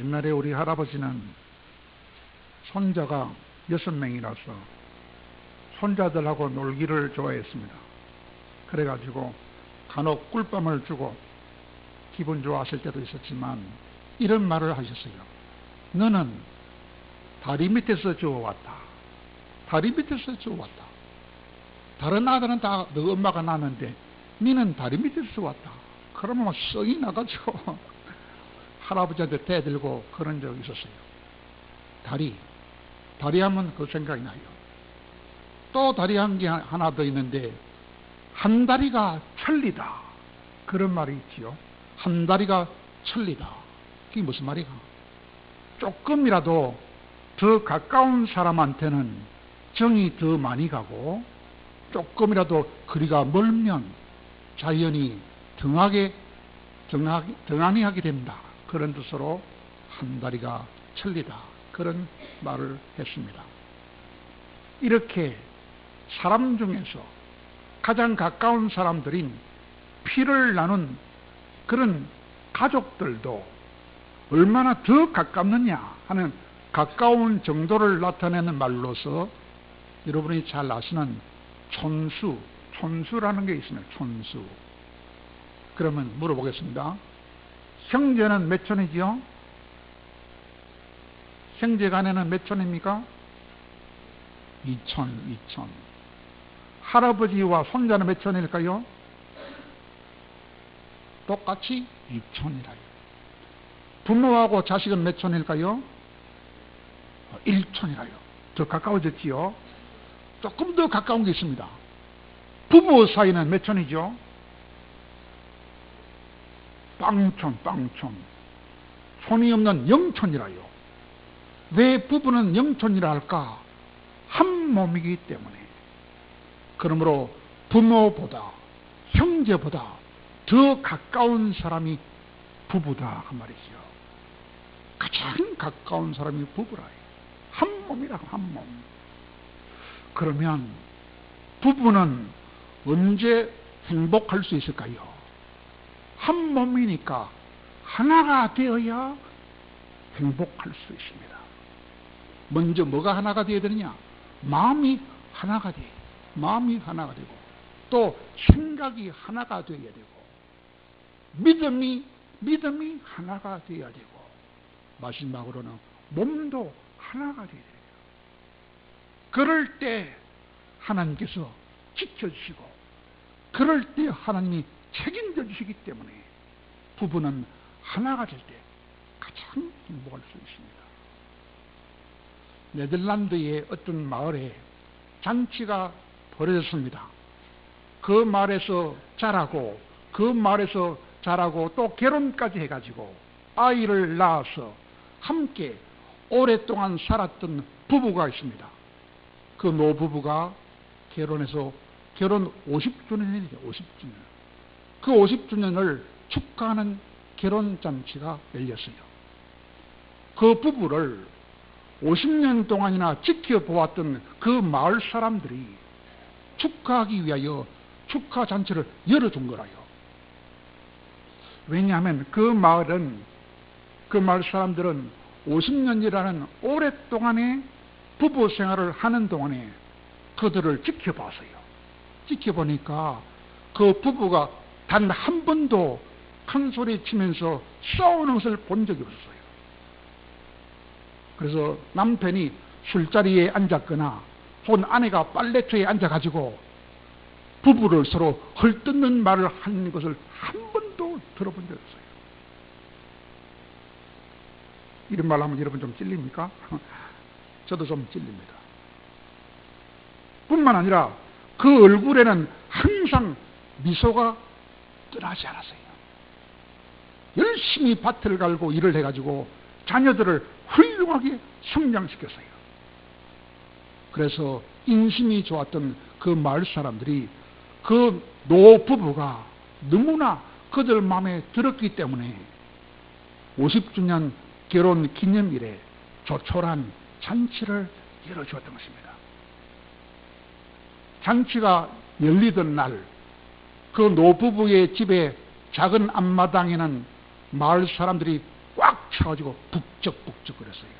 옛날에 우리 할아버지는 손자가 여섯 명이라서 손자들하고 놀기를 좋아했습니다. 그래가지고 간혹 꿀밤을 주고 기분 좋았을 때도 있었지만 이런 말을 하셨어요. 너는 다리 밑에서 주워왔다. 다리 밑에서 주워왔다. 다른 아들은 다 너 엄마가 낳았는데 니는 다리 밑에서 왔다. 그러면 막 썩이 나가지고 할아버지한테 대들고 그런 적이 있었어요. 다리. 다리 하면 그 생각이 나요. 또 다리 한개 하나 더 있는데 한 다리가 천리다. 그런 말이 있지요. 한 다리가 천리다. 그게 무슨 말이가? 조금이라도 더 가까운 사람한테는 정이 더 많이 가고 조금이라도 거리가 멀면 자연이 등하게 등한히 하게 된다. 그런 뜻으로 한 다리가 천리다. 그런 말을 했습니다. 이렇게 사람 중에서 가장 가까운 사람들인 피를 나눈 그런 가족들도 얼마나 더 가깝느냐 하는 가까운 정도를 나타내는 말로서 여러분이 잘 아시는 촌수, 촌수라는 게 있습니다. 촌수. 그러면 물어보겠습니다. 형제는 몇 촌이지요? 형제 간에는 몇 촌입니까? 2촌, 2촌. 할아버지와 손자는 몇 촌일까요? 똑같이 2촌이라요. 부모하고 자식은 몇 촌일까요? 1촌이라요. 더 가까워졌지요? 조금 더 가까운 게 있습니다. 부부 사이는 몇 촌이죠? 빵촌, 빵촌. 촌이 없는 영촌이라요. 왜 부부는 영촌이라 할까? 한 몸이기 때문에. 그러므로 부모보다, 형제보다 더 가까운 사람이 부부다. 그 말이죠. 가장 가까운 사람이 부부라요. 한 몸이라고, 한 몸. 그러면 부부는 언제 행복할 수 있을까요? 한 몸이니까 하나가 되어야 행복할 수 있습니다. 먼저 뭐가 하나가 되어야 되느냐? 마음이 하나가 돼. 마음이 하나가 되고 또 생각이 하나가 되어야 되고 믿음이 믿음이 하나가 되어야 되고 마지막으로는 몸도 하나가 되어야 돼요. 그럴 때 하나님께서 지켜주시고 그럴 때 하나님이 책임져 주시기 때문에 부부는 하나가 될 때 가장 행복할 수 있습니다. 네덜란드의 어떤 마을에 잔치가 벌어졌습니다. 그 마을에서 자라고 그 마을에서 자라고 또 결혼까지 해가지고 아이를 낳아서 함께 오랫동안 살았던 부부가 있습니다. 그 노부부가 결혼해서 결혼 50주년이죠. 50주년. 그 50주년을 축하하는 결혼잔치가 열렸어요. 그 부부를 50년 동안이나 지켜보았던 그 마을 사람들이 축하하기 위하여 축하 잔치를 열어준 거라요. 왜냐하면 그 마을은, 그 마을 사람들은 50년이라는 오랫동안의 부부 생활을 하는 동안에 그들을 지켜봤어요. 지켜보니까 그 부부가 단 한 번도 큰 소리 치면서 싸우는 것을 본 적이 없어요. 그래서 남편이 술자리에 앉았거나 혹은 아내가 빨래터에 앉아가지고 부부를 서로 헐뜯는 말을 하는 것을 한 번도 들어본 적이 없어요. 이런 말 하면 여러분 좀 찔립니까? 저도 좀 찔립니다. 뿐만 아니라 그 얼굴에는 항상 미소가 떠나지 않았어요. 열심히 밭을 갈고 일을 해가지고 자녀들을 훌륭하게 성장시켰어요. 그래서 인심이 좋았던 그 마을 사람들이 그 노부부가 너무나 그들 마음에 들었기 때문에 50주년 결혼 기념일에 조촐한 잔치를 열어주었던 것입니다. 잔치가 열리던 날 그 노부부의 집에 작은 앞마당에는 마을 사람들이 꽉 차가지고 북적북적 거렸어요.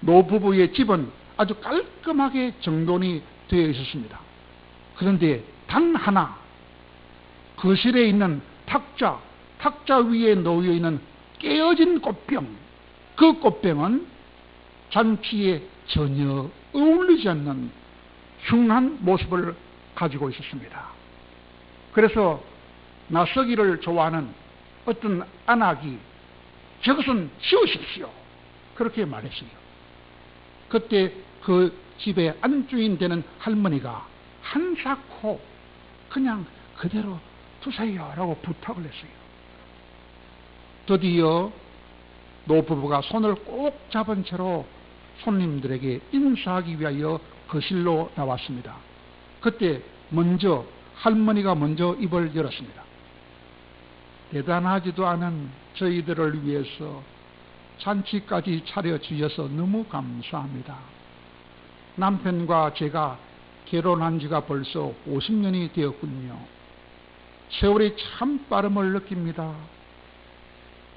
노부부의 집은 아주 깔끔하게 정돈이 되어 있었습니다. 그런데 단 하나 거실에 있는 탁자, 탁자 위에 놓여 있는 깨어진 꽃병, 그 꽃병은 잔치에 전혀 어울리지 않는 흉한 모습을 가지고 있었습니다. 그래서 나서기를 좋아하는 어떤 안악이 저것은 지우십시오. 그렇게 말했어요. 그때 그 집의 안주인 되는 할머니가 한사코 그냥 그대로 두세요 라고 부탁을 했어요. 드디어 노부부가 손을 꼭 잡은 채로 손님들에게 인사하기 위하여 거실로 나왔습니다. 그때 먼저 할머니가 먼저 입을 열었습니다. 대단하지도 않은 저희들을 위해서 잔치까지 차려주셔서 너무 감사합니다. 남편과 제가 결혼한 지가 벌써 50년이 되었군요. 세월이 참 빠름을 느낍니다.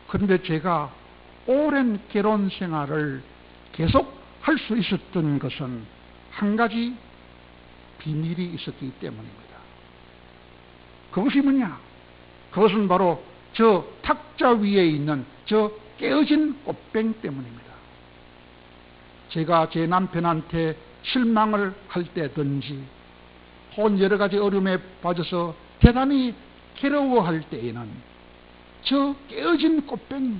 그런데 제가 오랜 결혼 생활을 계속 할 수 있었던 것은 한 가지 비밀이 있었기 때문입니다. 그것이 뭐냐? 그것은 바로 저 탁자 위에 있는 저 깨어진 꽃뱅 때문입니다. 제가 제 남편한테 실망을 할 때든지 혹은 여러 가지 어려움에 빠져서 대단히 괴로워할 때에는 저 깨어진 꽃뱅이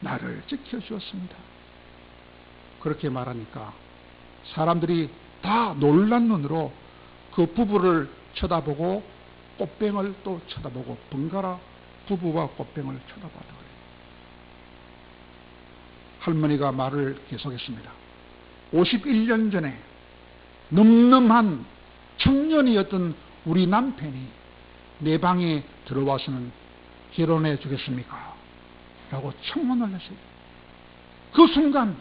나를 지켜주었습니다. 그렇게 말하니까 사람들이 다 놀란 눈으로 그 부부를 쳐다보고 꽃뱅을 또 쳐다보고 번갈아 부부와 꽃뱅을 쳐다보다 그래요. 할머니가 말을 계속했습니다. 51년 전에 늠름한 청년이었던 우리 남편이 내 방에 들어와서는 결혼해 주겠습니까? 라고 청혼을 했어요. 그 순간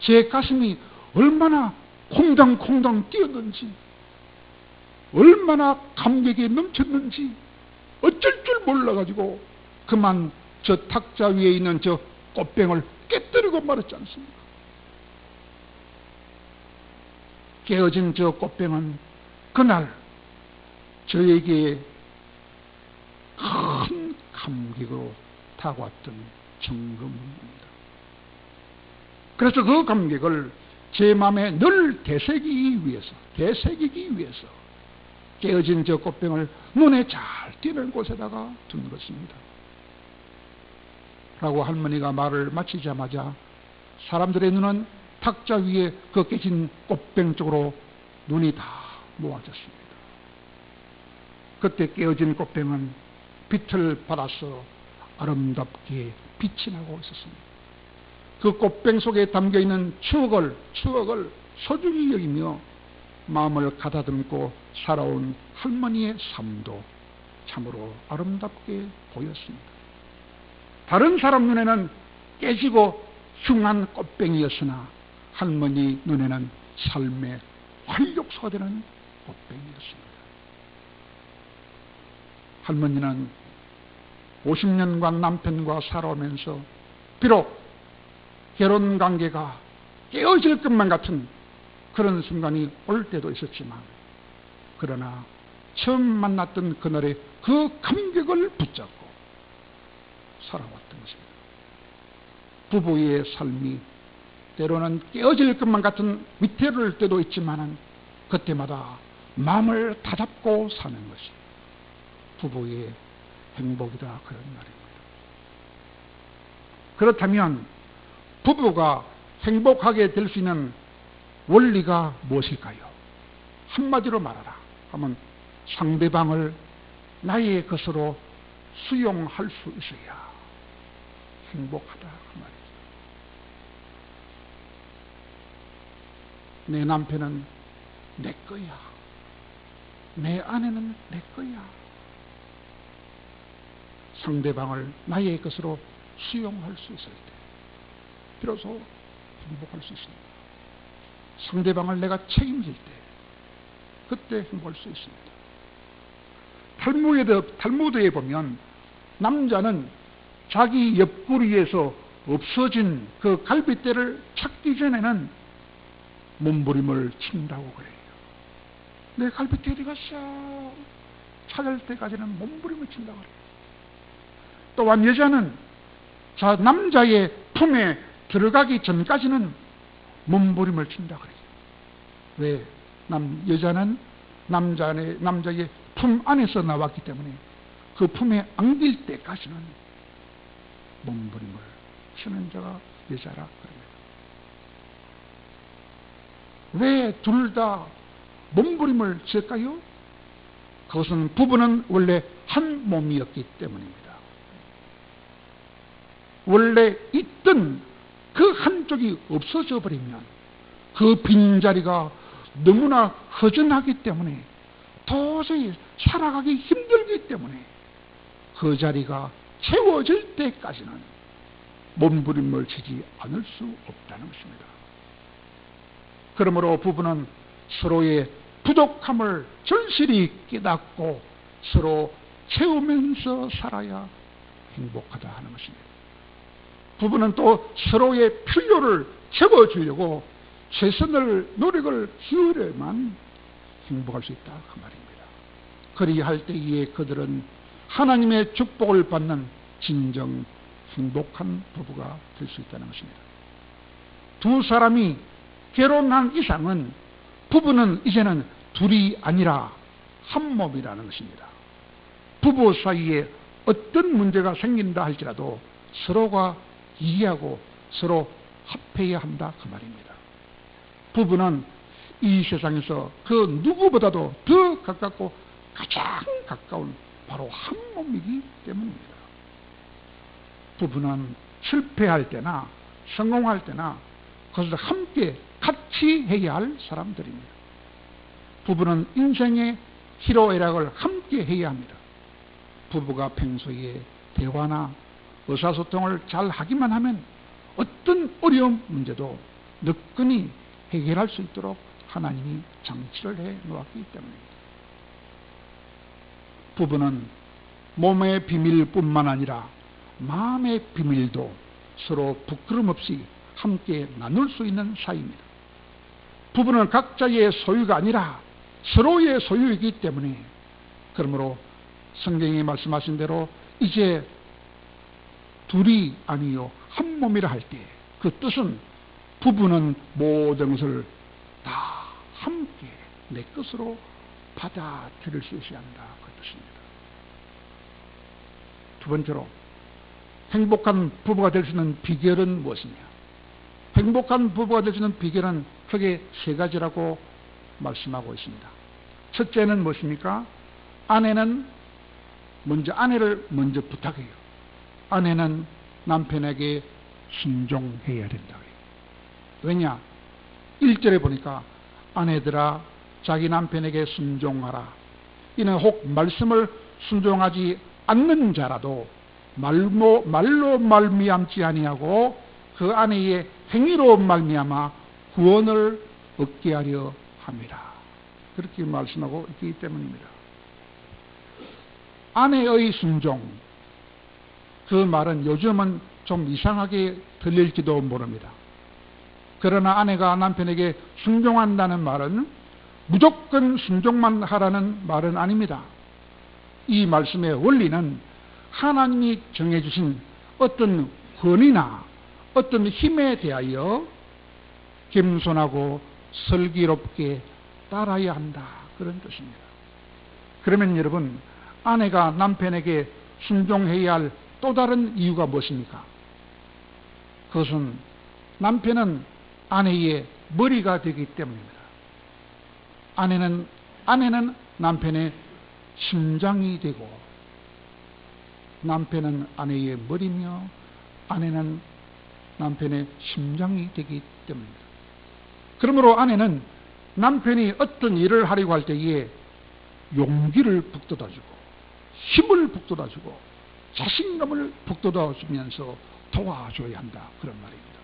제 가슴이 얼마나 콩당콩당 뛰었는지 얼마나 감격이 넘쳤는지 어쩔 줄 몰라가지고 그만 저 탁자 위에 있는 저 꽃병을 깨뜨리고 말았지 않습니까? 깨어진 저 꽃병은 그날 저에게 큰 감격으로 다가왔던 점검입니다. 그래서 그 감격을 제 마음에 늘 되새기기 위해서, 되새기기 위해서 깨어진 저 꽃병을 눈에 잘 띄는 곳에다가 둔 것입니다. 라고 할머니가 말을 마치자마자 사람들의 눈은 탁자 위에 그 깨진 꽃병 쪽으로 눈이 다 모아졌습니다. 그때 깨어진 꽃병은 빛을 받아서 아름답게 빛이 나고 있었습니다. 그 꽃병 속에 담겨 있는 추억을, 추억을 소중히 여기며 마음을 가다듬고 살아온 할머니의 삶도 참으로 아름답게 보였습니다. 다른 사람 눈에는 깨지고 흉한 꽃병이었으나 할머니 눈에는 삶의 활력소가 되는 꽃병이었습니다. 할머니는 50년간 남편과 살아오면서 비록 결혼 관계가 깨어질 것만 같은 그런 순간이 올 때도 있었지만 그러나 처음 만났던 그날의 그 감격을 붙잡고 살아왔던 것입니다. 부부의 삶이 때로는 깨어질 것만 같은 위태로울 때도 있지만 그때마다 마음을 다잡고 사는 것이 부부의 행복이다 그런 말입니다. 그렇다면 부부가 행복하게 될 수 있는 원리가 무엇일까요? 한마디로 말하라 하면 상대방을 나의 것으로 수용할 수 있어야 행복하다 그 말입니다. 내 남편은 내 거야. 내 아내는 내 거야. 상대방을 나의 것으로 수용할 수 있을 때 비로소 행복할 수 있습니다. 상대방을 내가 책임질 때 그때 행복할 수 있습니다. 탈무드에, 탈무드에 보면 남자는 자기 옆구리에서 없어진 그 갈빗대를 찾기 전에는 몸부림을 친다고 그래요. 내 갈빗대 어디 갔어? 찾을 때까지는 몸부림을 친다고 그래요. 또한 여자는 자 남자의 품에 들어가기 전까지는 몸부림을 친다 그래요. 왜? 남 여자는 남자의 남자의 품 안에서 나왔기 때문에 그 품에 안길 때까지는 몸부림을 치는 자가 여자라 그럽니다. 왜둘 다 몸부림을 칠까요? 그것은 부부는 원래 한 몸이었기 때문입니다. 원래 있던 그 한쪽이 없어져 버리면 그 빈자리가 너무나 허전하기 때문에 도저히 살아가기 힘들기 때문에 그 자리가 채워질 때까지는 몸부림을 치지 않을 수 없다는 것입니다. 그러므로 부부는 서로의 부족함을 절실히 깨닫고 서로 채우면서 살아야 행복하다 하는 것입니다. 부부는 또 서로의 필요를 채워주려고 최선을 노력을 기울여만 행복할 수 있다 그 말입니다. 그리할 때에 그들은 하나님의 축복을 받는 진정 행복한 부부가 될 수 있다는 것입니다. 두 사람이 결혼한 이상은 부부는 이제는 둘이 아니라 한 몸이라는 것입니다. 부부 사이에 어떤 문제가 생긴다 할지라도 서로가 이해하고 서로 합해야 한다 그 말입니다. 부부는 이 세상에서 그 누구보다도 더 가깝고 가장 가까운 바로 한 몸이기 때문입니다. 부부는 실패할 때나 성공할 때나 그것을 함께 같이 해야 할 사람들입니다. 부부는 인생의 희로애락을 함께 해야 합니다. 부부가 평소에 대화나 의사소통을 잘 하기만 하면 어떤 어려운 문제도 느끈히 해결할 수 있도록 하나님이 장치를 해 놓았기 때문입니다. 부부는 몸의 비밀뿐만 아니라 마음의 비밀도 서로 부끄럼 없이 함께 나눌 수 있는 사이입니다. 부부는 각자의 소유가 아니라 서로의 소유이기 때문에 그러므로 성경이 말씀하신 대로 이제 둘이 아니요 한 몸이라 할 때 그 뜻은 부부는 모든 것을 다 함께 내 것으로 받아들일 수 있어야 한다 그 뜻입니다. 두 번째로 행복한 부부가 될 수 있는 비결은 무엇이냐? 행복한 부부가 될 수 있는 비결은 크게 세 가지라고 말씀하고 있습니다. 첫째는 무엇입니까? 아내는 먼저 아내를 먼저 부탁해요. 아내는 남편에게 순종해야 된다. 왜냐? 1절에 보니까 아내들아 자기 남편에게 순종하라. 이는 혹 말씀을 순종하지 않는 자라도 말로, 말로 말미암지 아니하고 그 아내의 행위로 말미암아 구원을 얻게 하려 합니다. 그렇게 말씀하고 있기 때문입니다. 아내의 순종 그 말은 요즘은 좀 이상하게 들릴지도 모릅니다. 그러나 아내가 남편에게 순종한다는 말은 무조건 순종만 하라는 말은 아닙니다. 이 말씀의 원리는 하나님이 정해주신 어떤 권위나 어떤 힘에 대하여 겸손하고 슬기롭게 따라야 한다. 그런 뜻입니다. 그러면 여러분, 아내가 남편에게 순종해야 할 또 다른 이유가 무엇입니까? 그것은 남편은 아내의 머리가 되기 때문입니다. 아내는, 아내는 남편의 심장이 되고, 남편은 아내의 머리며, 아내는 남편의 심장이 되기 때문입니다. 그러므로 아내는 남편이 어떤 일을 하려고 할 때에 용기를 북돋아주고 힘을 북돋아주고 자신감을 북돋아주면서 도와줘야 한다 그런 말입니다.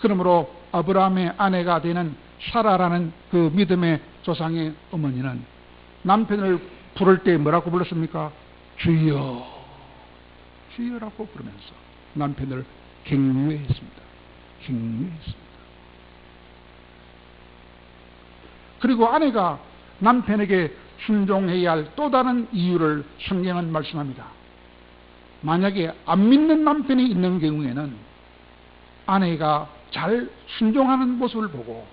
그러므로 아브라함의 아내가 되는 사라라는 그 믿음의 조상의 어머니는 남편을 부를 때 뭐라고 불렀습니까? 주여 주여라고 부르면서 남편을 격려했습니다. 격려했습니다. 그리고 아내가 남편에게 순종해야 할 또 다른 이유를 성경은 말씀합니다. 만약에 안 믿는 남편이 있는 경우에는 아내가 잘 순종하는 모습을 보고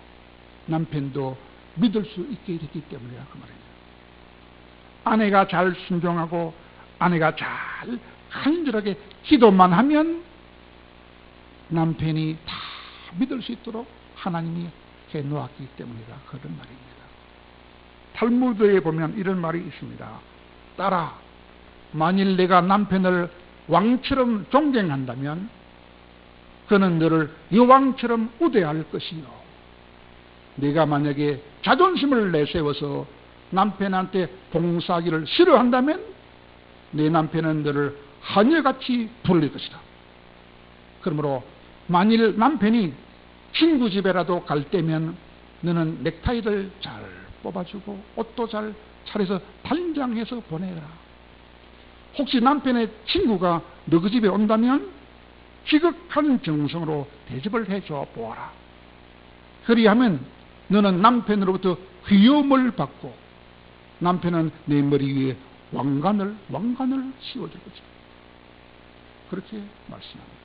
남편도 믿을 수 있게 됐기 때문이라 그 말입니다. 아내가 잘 순종하고 아내가 잘 간절하게 기도만 하면 남편이 다 믿을 수 있도록 하나님이 해 놓았기 때문이라 그런 말입니다. 탈무드에 보면 이런 말이 있습니다. 따라 만일 내가 남편을 왕처럼 존경한다면 그는 너를 여왕처럼 우대할 것이요. 네가 만약에 자존심을 내세워서 남편한테 봉사하기를 싫어한다면 내 남편은 너를 하녀같이 부를 것이다. 그러므로 만일 남편이 친구 집에라도 갈 때면 너는 넥타이를 잘 뽑아주고 옷도 잘 차려서 단장해서 보내라. 혹시 남편의 친구가 너그 집에 온다면 지극한 정성으로 대접을 해줘 보아라. 그리하면 너는 남편으로부터 귀여움을 받고 남편은 내 머리 위에 왕관을 왕관을 씌워줄 거죠. 그렇게 말씀합니다.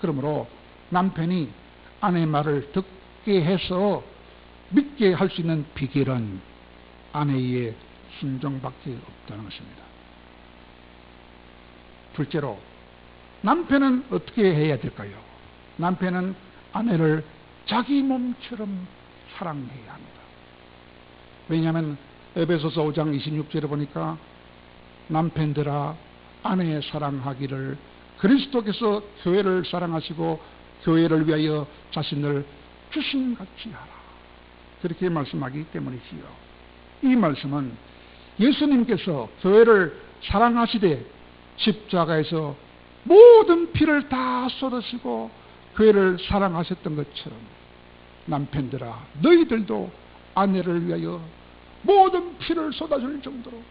그러므로 남편이 아내 말을 듣게 해서 믿게 할 수 있는 비결은 아내의 순종밖에 없다는 것입니다. 둘째로 남편은 어떻게 해야 될까요? 남편은 아내를 자기 몸처럼 사랑해야 합니다. 왜냐하면 에베소서 5장 26절에 보니까 남편들아 아내 사랑하기를 그리스도께서 교회를 사랑하시고 교회를 위하여 자신을 주신같이 하라. 그렇게 말씀하기 때문이지요. 이 말씀은 예수님께서 교회를 사랑하시되 십자가에서 모든 피를 다 쏟으시고 교회를 사랑하셨던 것처럼 남편들아 너희들도 아내를 위하여 모든 피를 쏟아줄 정도로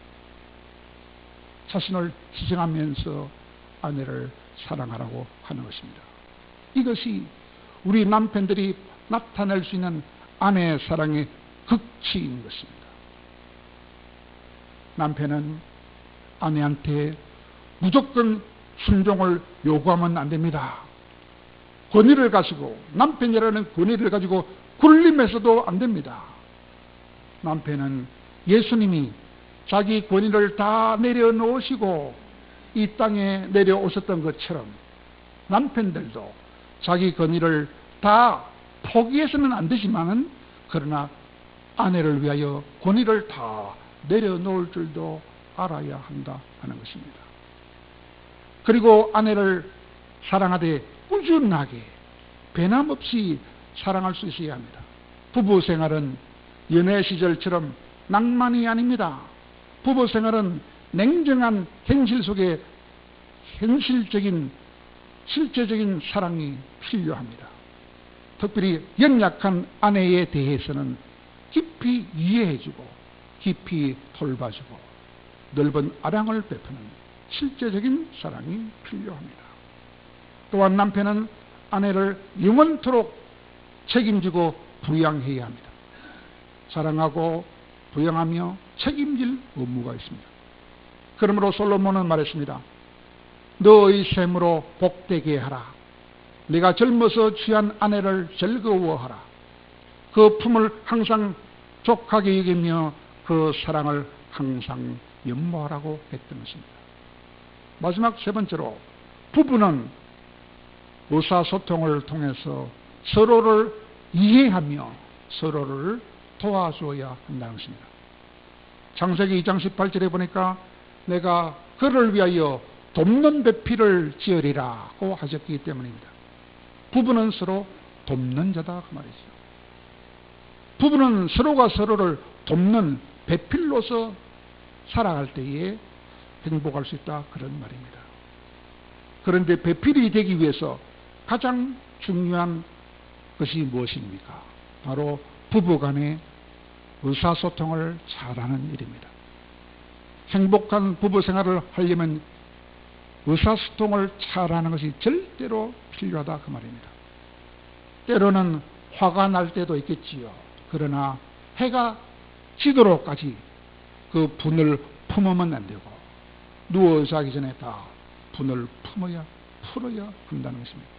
자신을 희생하면서 아내를 사랑하라고 하는 것입니다. 이것이 우리 남편들이 나타낼 수 있는 아내의 사랑의 극치인 것입니다. 남편은 아내한테 무조건 순종을 요구하면 안 됩니다. 권위를 가지고 남편이라는 권위를 가지고 굴림해서도 안 됩니다. 남편은 예수님이 자기 권위를 다 내려놓으시고 이 땅에 내려오셨던 것처럼 남편들도 자기 권위를 다 포기해서는 안 되지만은 그러나 아내를 위하여 권위를 다 내려놓을 줄도 알아야 한다 하는 것입니다. 그리고 아내를 사랑하되 꾸준하게 배남없이 사랑할 수 있어야 합니다. 부부 생활은 연애 시절처럼 낭만이 아닙니다. 부부 생활은 냉정한 현실 속에 현실적인 실제적인 사랑이 필요합니다. 특별히 연약한 아내에 대해서는 깊이 이해해주고 깊이 돌봐주고 넓은 아량을 베푸는 실제적인 사랑이 필요합니다. 또한 남편은 아내를 영원토록 책임지고 부양해야 합니다. 사랑하고 부양하며 책임질 의무가 있습니다. 그러므로 솔로몬은 말했습니다. 너의 샘으로 복되게 하라. 네가 젊어서 취한 아내를 즐거워하라. 그 품을 항상 족하게 여기며 그 사랑을 항상 연모하라고 했던 것입니다. 마지막 세 번째로 부부는 의사소통을 통해서 서로를 이해하며 서로를 도와줘야 한다는 것입니다. 창세기 2장 18절에 보니까 내가 그를 위하여 돕는 배필을 지으리라고 하셨기 때문입니다. 부부는 서로 돕는 자다 그 말이죠. 부부는 서로가 서로를 돕는 배필로서 살아갈 때에 행복할 수 있다 그런 말입니다. 그런데 배필이 되기 위해서 가장 중요한 것이 무엇입니까? 바로 부부간의 의사소통을 잘하는 일입니다. 행복한 부부 생활을 하려면 의사소통을 잘하는 것이 절대로 필요하다 그 말입니다. 때로는 화가 날 때도 있겠지요. 그러나 해가 지도록까지 그 분을 품으면 안 되고 누워 자기 전에 다 분을 품어야 풀어야 한다는 것입니다.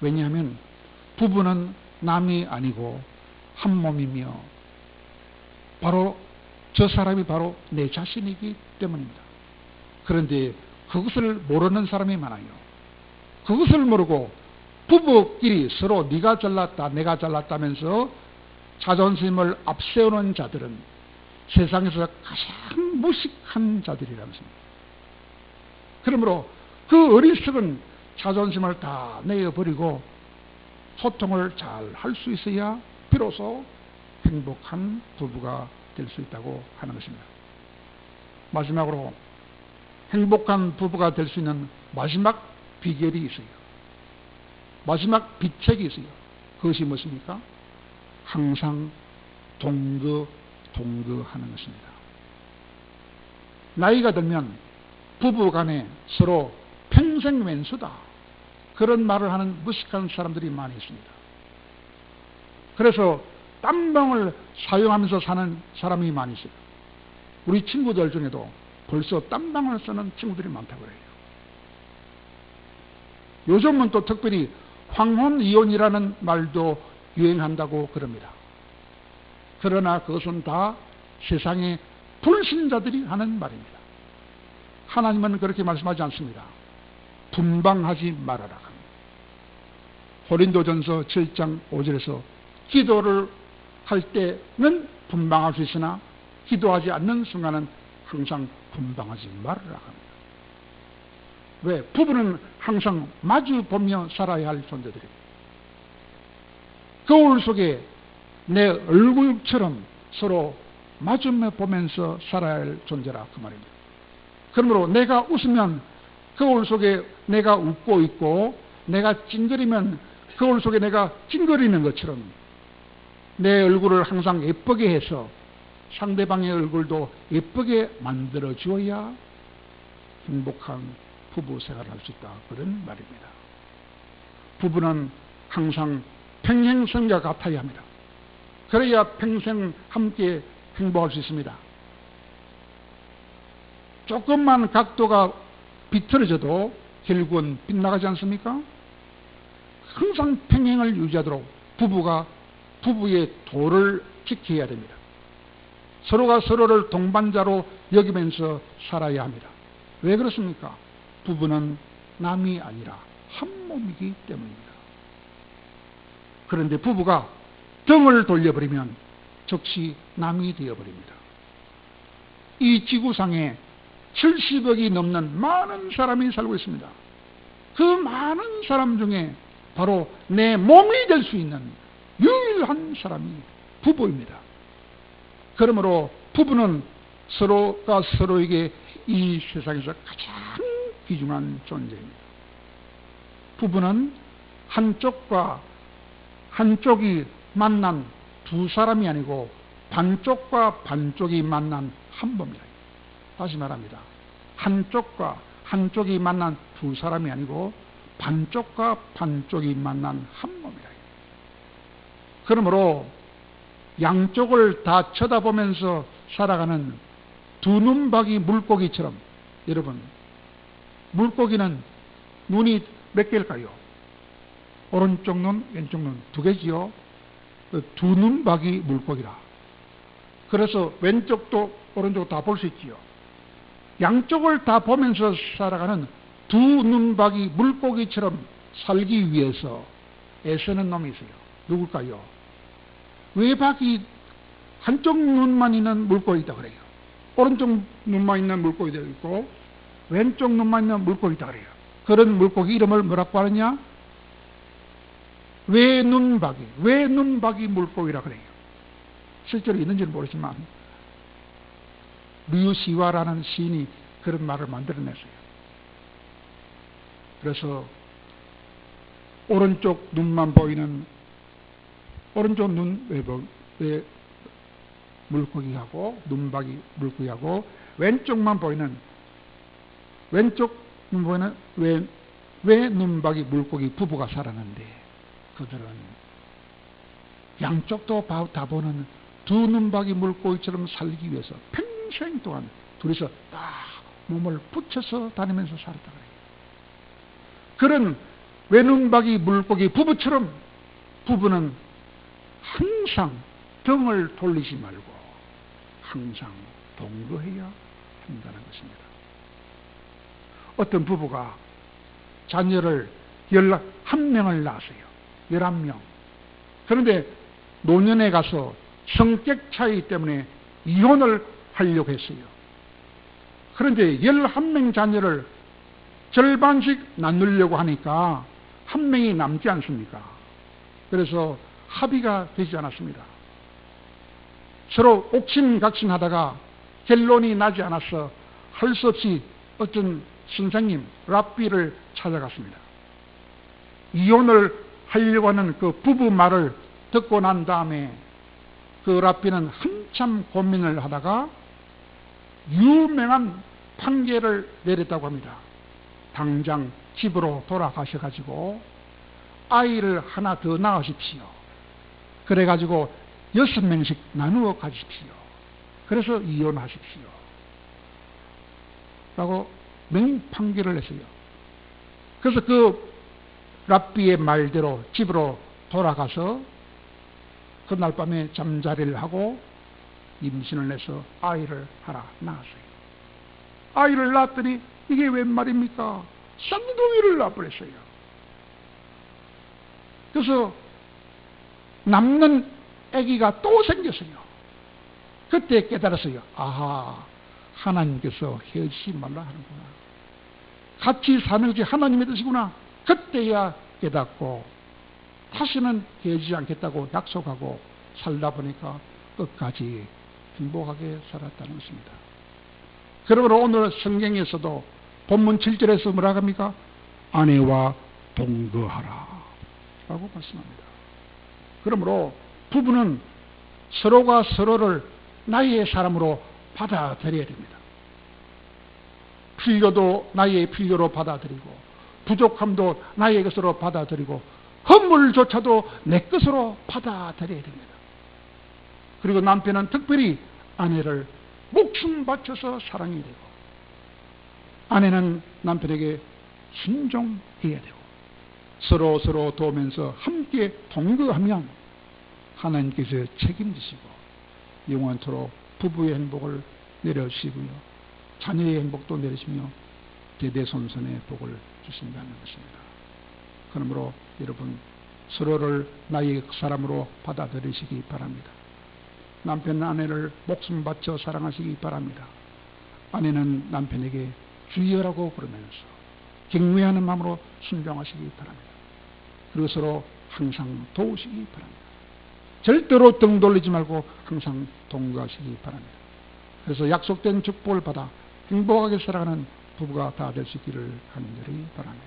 왜냐하면 부부는 남이 아니고 한 몸이며 바로 저 사람이 바로 내 자신이기 때문입니다. 그런데 그것을 모르는 사람이 많아요. 그것을 모르고 부부끼리 서로 네가 잘났다 내가 잘났다면서 자존심을 앞세우는 자들은 세상에서 가장 무식한 자들이라면서입니다. 그러므로 그 어리석은 자존심을 다 내어버리고 소통을 잘 할 수 있어야 비로소 행복한 부부가 될 수 있다고 하는 것입니다. 마지막으로 행복한 부부가 될 수 있는 마지막 비결이 있어요. 마지막 비책이 있어요. 그것이 무엇입니까? 항상 동거, 동거하는 것입니다. 나이가 들면 부부 간에 서로 평생 왼수다. 그런 말을 하는 무식한 사람들이 많이 있습니다. 그래서 땀방을 사용하면서 사는 사람이 많이 있어요. 우리 친구들 중에도 벌써 땀방을 쓰는 친구들이 많다고 해요. 요즘은 또 특별히 황혼 이혼이라는 말도 유행한다고 그럽니다. 그러나 그것은 다 세상의 불신자들이 하는 말입니다. 하나님은 그렇게 말씀하지 않습니다. 분방하지 말아라 합니다. 고린도전서 7장 5절에서 기도를 할 때는 분방할 수 있으나 기도하지 않는 순간은 항상 분방하지 말아라. 왜? 부부는 항상 마주 보며 살아야 할 존재들입니다. 거울 속에 내 얼굴처럼 서로 마주 보면서 살아야 할 존재라 그 말입니다. 그러므로 내가 웃으면 거울 속에 내가 웃고 있고 내가 찡그리면 거울 속에 내가 찡그리는 것처럼 내 얼굴을 항상 예쁘게 해서 상대방의 얼굴도 예쁘게 만들어 주어야 행복한 부부 생활을 할 수 있다. 그런 말입니다. 부부는 항상 평행성과 같아야 합니다. 그래야 평생 함께 행복할 수 있습니다. 조금만 각도가 비틀어져도 결국은 빗나가지 않습니까? 항상 평행을 유지하도록 부부가 부부의 도를 지켜야 됩니다. 서로가 서로를 동반자로 여기면서 살아야 합니다. 왜 그렇습니까? 부부는 남이 아니라 한 몸이기 때문입니다. 그런데 부부가 등을 돌려버리면 즉시 남이 되어버립니다. 이 지구상에 70억이 넘는 많은 사람이 살고 있습니다. 그 많은 사람 중에 바로 내 몸이 될 수 있는 유일한 사람이 부부입니다. 그러므로 부부는 서로가 서로에게 이 세상에서 가장 귀중한 존재입니다. 부부는 한쪽과 한쪽이 만난 두 사람이 아니고 반쪽과 반쪽이 만난 한 몸이다. 다시 말합니다. 한쪽과 한쪽이 만난 두 사람이 아니고 반쪽과 반쪽이 만난 한 몸이다. 그러므로 양쪽을 다 쳐다보면서 살아가는 두 눈박이 물고기처럼 여러분 물고기는 눈이 몇 개일까요? 오른쪽 눈, 왼쪽 눈 두 개지요. 그두 눈박이 물고기라. 그래서 왼쪽도 오른쪽도 다 볼 수 있지요. 양쪽을 다 보면서 살아가는 두 눈박이 물고기처럼 살기 위해서 애쓰는 놈이 있어요. 누굴까요? 외박이 한쪽 눈만 있는 물고기다 그래요. 오른쪽 눈만 있는 물고기도 있고 왼쪽 눈만 있는 물고기다 그래요. 그런 물고기 이름을 뭐라고 하느냐? 외눈박이, 외눈박이 물고기라 그래요. 실제로 있는지는 모르지만 류시와라는 시인이 그런 말을 만들어냈어요. 그래서 오른쪽 눈만 보이는 오른쪽 눈 외부 외 물고기하고 눈박이 물고기하고 왼쪽만 보이는 왼쪽 문보에는 왜, 왜 눈박이 물고기 부부가 살았는데 그들은 양쪽도 바- 다 보는 두 눈박이 물고기처럼 살기 위해서 평생 동안 둘이서 딱 몸을 붙여서 다니면서 살았다 그래요. 그런 외눈박이 물고기 부부처럼 부부는 항상 등을 돌리지 말고 항상 동거해야 한다는 것입니다. 어떤 부부가 자녀를 11명을 낳았어요. 11명. 그런데 노년에 가서 성격 차이 때문에 이혼을 하려고 했어요. 그런데 11명 자녀를 절반씩 나누려고 하니까 한 명이 남지 않습니까? 그래서 합의가 되지 않았습니다. 서로 옥신각신하다가 결론이 나지 않아서 할 수 없이 어떤 선생님 랍비를 찾아갔습니다. 이혼을 하려고 하는 그 부부 말을 듣고 난 다음에 그 랍비는 한참 고민을 하다가 유명한 판결을 내렸다고 합니다. 당장 집으로 돌아가셔가지고 아이를 하나 더 낳으십시오. 그래가지고 여섯 명씩 나누어 가십시오. 그래서 이혼하십시오. 라고 명 판결을 했어요. 그래서 그 랍비의 말대로 집으로 돌아가서 그날 밤에 잠자리를 하고 임신을 해서 아이를 하나 낳았어요. 아이를 낳았더니 이게 웬 말입니까? 쌍둥이를 낳아버렸어요. 그래서 남는 아기가 또 생겼어요. 그때 깨달았어요. 아하, 하나님께서 헤어지지 말라 하는구나. 같이 사는 것이 하나님의 뜻이구나. 그때야 깨닫고 다시는 헤어지지 않겠다고 약속하고 살다 보니까 끝까지 행복하게 살았다는 것입니다. 그러므로 오늘 성경에서도 본문 7절에서 뭐라 합니까? 아내와 동거하라. 라고 말씀합니다. 그러므로 부부는 서로가 서로를 나의 사람으로 받아들여야 됩니다. 필요도 나의 필요로 받아들이고 부족함도 나의 것으로 받아들이고 허물조차도 내 것으로 받아들여야 됩니다. 그리고 남편은 특별히 아내를 목숨 바쳐서 사랑해야 되고 아내는 남편에게 순종해야 되고 서로 서로 도우면서 함께 동거하면 하나님께서 책임지시고 영원토록 부부의 행복을 내려주시고요. 자녀의 행복도 내리시며 대대손손의 복을 주신다는 것입니다. 그러므로 여러분 서로를 나의 사람으로 받아들이시기 바랍니다. 남편 아내를 목숨 바쳐 사랑하시기 바랍니다. 아내는 남편에게 주여라고 부르면서 경외하는 마음으로 순종하시기 바랍니다. 그리고 서로 항상 도우시기 바랍니다. 절대로 등 돌리지 말고 항상 동거하시기 바랍니다. 그래서 약속된 축복을 받아 행복하게 살아가는 부부가 다 될 수 있기를 간절히 바랍니다.